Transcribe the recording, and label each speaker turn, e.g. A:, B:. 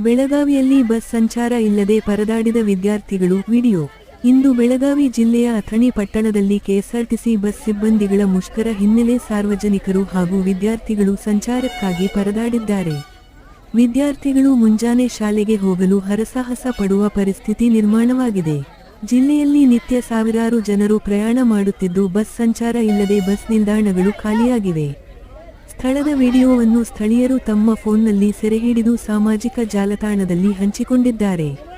A: ಬೆಳಗಾವಿಯಲ್ಲಿ ಬಸ್ ಸಂಚಾರ ಇಲ್ಲದೆ ಪರದಾಡಿದ ವಿದ್ಯಾರ್ಥಿಗಳು ವಿಡಿಯೋ. ಇಂದು ಬೆಳಗಾವಿ ಜಿಲ್ಲೆಯ ಅಥಣಿ ಪಟ್ಟಣದಲ್ಲಿ ಕೆಎಸ್ಆರ್ಟಿಸಿ ಬಸ್ ಸಿಬ್ಬಂದಿಗಳ ಮುಷ್ಕರ ಹಿನ್ನೆಲೆ ಸಾರ್ವಜನಿಕರು ಹಾಗೂ ವಿದ್ಯಾರ್ಥಿಗಳು ಸಂಚಾರಕ್ಕಾಗಿ ಪರದಾಡಿದ್ದಾರೆ. ವಿದ್ಯಾರ್ಥಿಗಳು ಮುಂಜಾನೆ ಶಾಲೆಗೆ ಹೋಗಲು ಹರಸಾಹಸ ಪಡುವ ಪರಿಸ್ಥಿತಿ ನಿರ್ಮಾಣವಾಗಿದೆ. ಜಿಲ್ಲೆಯಲ್ಲಿ ನಿತ್ಯ ಸಾವಿರಾರು ಜನರು ಪ್ರಯಾಣ ಮಾಡುತ್ತಿದ್ದು ಬಸ್ ಸಂಚಾರ ಇಲ್ಲದೆ ಬಸ್ ನಿಲ್ದಾಣಗಳು ಖಾಲಿಯಾಗಿವೆ. ಸ್ಥಳದ ವಿಡಿಯೋವನ್ನು ಸ್ಥಳೀಯರು ತಮ್ಮ ಫೋನ್ನಲ್ಲಿ ಸೆರೆಹಿಡಿದು ಸಾಮಾಜಿಕ ಜಾಲತಾಣದಲ್ಲಿ ಹಂಚಿಕೊಂಡಿದ್ದಾರೆ.